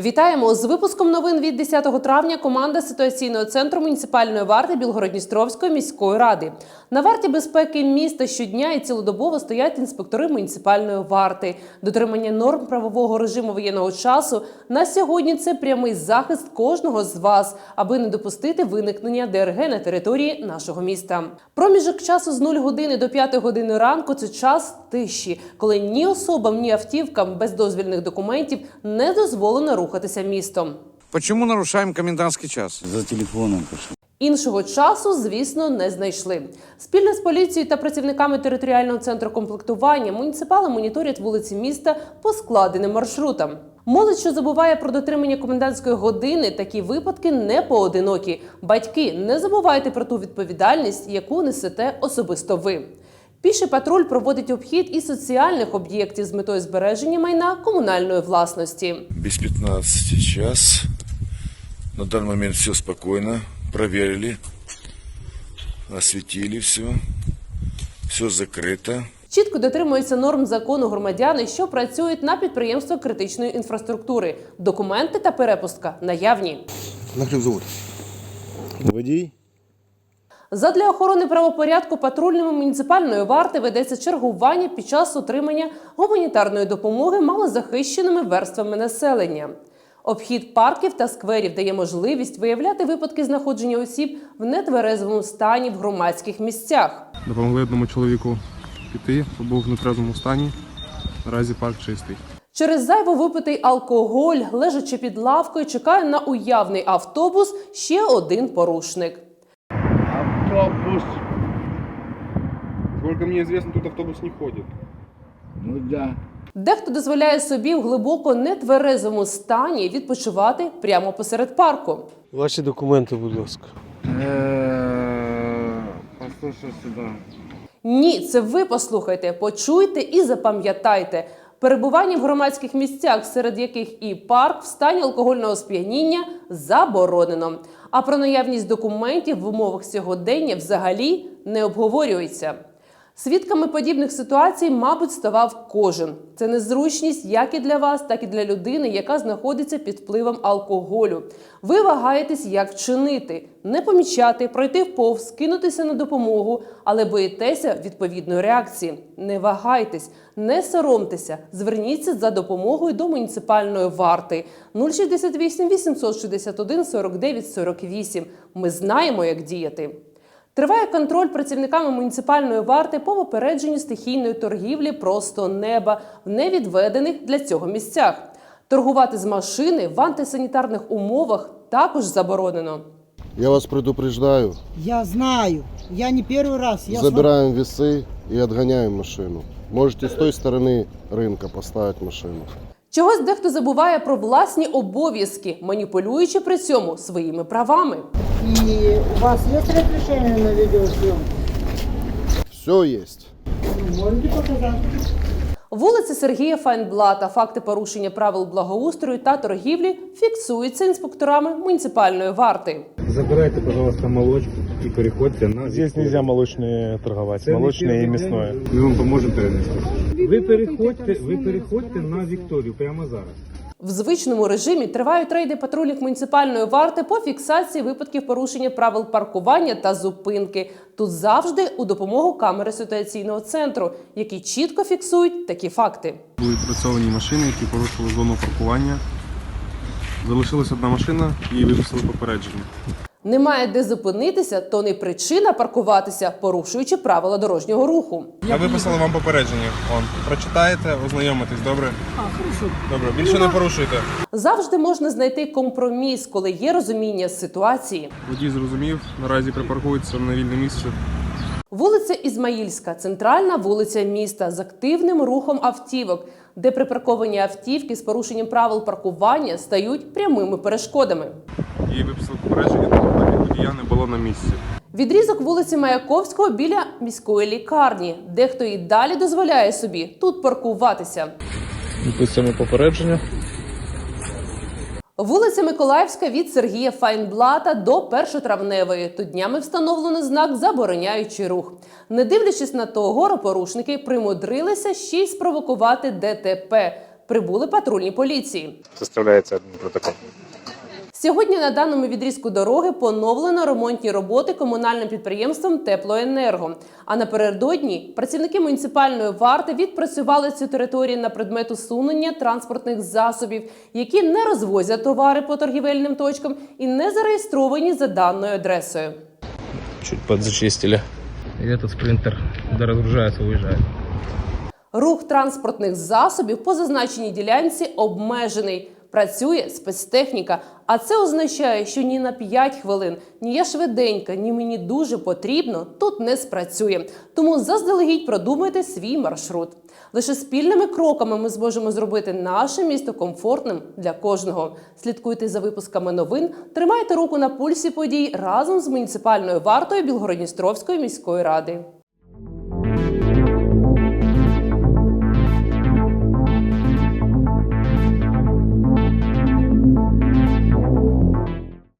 Вітаємо з випуском новин від 10 травня. Команда ситуаційного центру муніципальної варти Білгородністровської міської ради. На варті безпеки міста щодня і цілодобово стоять інспектори муніципальної варти. Дотримання норм правового режиму воєнного часу на сьогодні це прямий захист кожного з вас, аби не допустити виникнення ДРГ на території нашого міста. Проміжок часу з 0 години до 5 години ранку це час тиші, коли ні особам, ні автівкам без дозвільних документів не дозволено рухатися містом. Почему нарушаем комендантский час? За телефоном пошел. Іншого часу, звісно, не знайшли. Спільно з поліцією та працівниками територіального центру комплектування муніципали моніторять вулиці міста по складеним маршрутам. Молодь, що забуває про дотримання комендантської години, такі випадки не поодинокі. Батьки, не забувайте про ту відповідальність, яку несете особисто ви. Піший патруль проводить обхід і соціальних об'єктів з метою збереження майна комунальної власності. Без 15 час. На данный момент все спокойно. Проверили. Осветили все. Все закрыто. Чітко дотримуються норм закону громадяни, що працюють на підприємствах критичної інфраструктури. Документи та перепустка наявні. На хлібзавод. Водій? Задля охорони правопорядку патрульними муніципальної варти ведеться чергування під час отримання гуманітарної допомоги малозахищеними верствами населення. Обхід парків та скверів дає можливість виявляти випадки знаходження осіб в нетверезовому стані в громадських місцях. Допомогли одному чоловіку піти, бо був в нетрезвому стані. Наразі парк чистий. Через зайво випитий алкоголь, лежачи під лавкою, чекає на уявний автобус ще один порушник. Автобус. Сколько мне известно, тут автобус не ходит. Ну да. Дехто дозволяє собі в глибоко нетверезому стані відпочивати прямо посеред парку. Ваші документи, будь ласка. Послушай сюда. Ні, це ви послухайте, почуйте і запам'ятайте. Перебування в громадських місцях, серед яких і парк в стані алкогольного сп'яніння заборонено. А про наявність документів в умовах сьогодення взагалі не обговорюється. Свідками подібних ситуацій, мабуть, ставав кожен. Це незручність як і для вас, так і для людини, яка знаходиться під впливом алкоголю. Ви вагаєтесь, як вчинити, не помічати, пройти вповз, кинутися на допомогу, але боїтеся відповідної реакції. Не вагайтесь, не соромтеся, зверніться за допомогою до муніципальної варти 068 861 49 48. Ми знаємо, як діяти. Триває контроль працівниками муніципальної варти по попередженню стихійної торгівлі просто неба в невідведених для цього місцях. Торгувати з машини в антисанітарних умовах також заборонено. Я вас предупреждаю, Я знаю. Я не первый раз. Я забираем весы и отгоняем машину. Можете с той стороны рынка поставить машину. Чогось дехто забуває про власні обов'язки, маніпулюючи при цьому своїми правами. сва- И у вас есть разрешение на видеосъемку? Все есть. Можете показать? Вулиця Сергія Файнблата. Факти порушення правил благоустрою та торгівлі фіксуються інспекторами муніципальної варти. Забирайте, пожалуйста, молочку и переходьте на Здесь Викторию. нельзя молочные торговать. Це не Молочное и первый мясное. день. Ми вам поможемо перенести. Ви переходьте, ви переходьте на Вікторію прямо зараз. В звичному режимі тривають рейди патрульних муніципальної варти по фіксації випадків порушення правил паркування та зупинки. Тут завжди у допомогу камери ситуаційного центру, які чітко фіксують такі факти. Були працьовані машини, які порушили зону паркування. Залишилась одна машина і виписали попередження. Немає де зупинитися, то не причина паркуватися, порушуючи правила дорожнього руху. Ми виписали вам попередження. Он прочитаєте, ознайомитесь, добре? А, хорошо. Добре, більше не порушуйте. Завжди можна знайти компроміс, коли є розуміння ситуації. Водій зрозумів, наразі припаркується на вільне місце. Вулиця Ізмаїльська, центральна вулиця міста з активним рухом автівок, де припарковані автівки з порушенням правил паркування стають прямими перешкодами. І виписали попередження, водія не було на місці. Відрізок вулиці Маяковського біля міської лікарні. Дехто і далі дозволяє собі тут паркуватися. Виписуємо попередження. Вулиця Миколаївська від Сергія Файнблата до Першотравневої. Тут днями встановлено знак забороняючий рух. Не дивлячись на то, горопорушники примудрилися ще й спровокувати ДТП. Прибули патрульні поліції. Составляється адмінпротокол. Сьогодні на даному відрізку дороги поновлено ремонтні роботи комунальним підприємством Теплоенерго. А напередодні працівники муніципальної варти відпрацювали цю територію на предмет усунення транспортних засобів, які не розвозять товари по торгівельним точкам і не зареєстровані за даною адресою. Чуть подзачистили. И этот спринтер, когда разгружается. Рух транспортних засобів по зазначеній ділянці обмежений. Працює спецтехніка, а це означає, що ні на 5 хвилин, ні я швиденька, ні мені дуже потрібно тут не спрацює. Тому заздалегідь продумайте свій маршрут. Лише спільними кроками ми зможемо зробити наше місто комфортним для кожного. Слідкуйте за випусками новин, тримайте руку на пульсі подій разом з муніципальною вартою Білгородністровської міської ради.